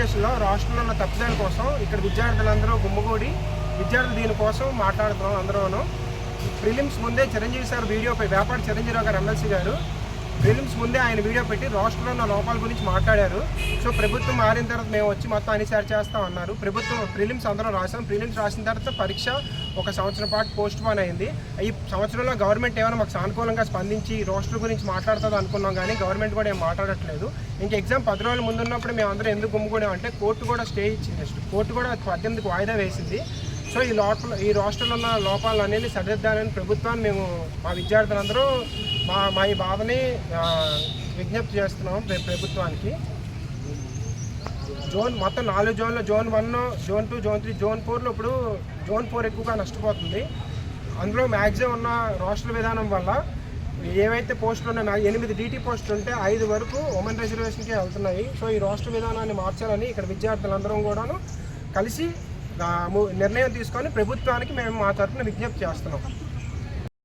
లో రాష్ట్రంలో ఉన్న తప్పిదాల కోసం ఇక్కడ విద్యార్థులందరూ గుమ్మగూడి విద్యార్థులు దీనికోసం మాట్లాడుతున్నాం అందరూను. ప్రిలిమ్స్ ముందే చిరంజీవి సార్ వీడియో పె- చిరంజీవి గారు ఎమ్మెల్సీ గారు ప్రిలిమ్స్ ముందే ఆయన వీడియో పెట్టి రాష్ట్రంలో ఉన్న లోపాల గురించి మాట్లాడారు. సో ప్రభుత్వం మారిన తర్వాత మేము వచ్చి మొత్తం అన్ని సరి చేస్తాం అన్నారు. ప్రభుత్వం ప్రిలిమ్స్ అందరం రాసాం. ప్రిలిమ్స్ రాసిన తర్వాత పరీక్ష ఒక సంవత్సరం పాటు పోస్ట్ పోన్ అయింది. ఈ సంవత్సరంలో గవర్నమెంట్ ఏమైనా మాకు సానుకూలంగా స్పందించి రాష్ట్ర గురించి మాట్లాడుతుంది అనుకున్నాం కానీ గవర్నమెంట్ కూడా ఏం మాట్లాడట్లేదు. ఇంకా ఎగ్జామ్ పది రోజుల ముందు ఉన్నప్పుడు మేము అందరం ఎందుకు గుమ్ముకున్నామంటే కోర్టు కూడా స్టే ఇచ్చింది. కోర్టు కూడా పద్దెనిమిదికి వాయిదా వేసింది. సో ఈ లోపల ఈ రాష్ట్రంలో ఉన్న లోపాలన్నీ సరిదిద్దాలని ప్రభుత్వాన్ని మేము మా విద్యార్థులందరూ మా మా ఈ బాధని విజ్ఞప్తి చేస్తున్నాం ప్రభుత్వానికి. జోన్ మొత్తం నాలుగు జోన్లో zone one zone two zone three zone ఫోర్లో ఇప్పుడు జోన్ ఫోర్ ఎక్కువగా నష్టపోతుంది. అందులో మ్యాక్సిమం ఉన్న రాష్ట్ర విధానం వల్ల ఏవైతే పోస్టులు ఉన్నాయో ఎనిమిది డీటీ పోస్టులు ఉంటే ఐదు వరకు ఉమెన్ రిజర్వేషన్కే వెళ్తున్నాయి. సో ఈ రాష్ట్ర విధానాన్ని మార్చాలని ఇక్కడ విద్యార్థులందరం కూడాను కలిసి నిర్ణయం తీసుకొని ప్రభుత్వానికి మేము మా తరఫున విజ్ఞప్తి చేస్తున్నాం.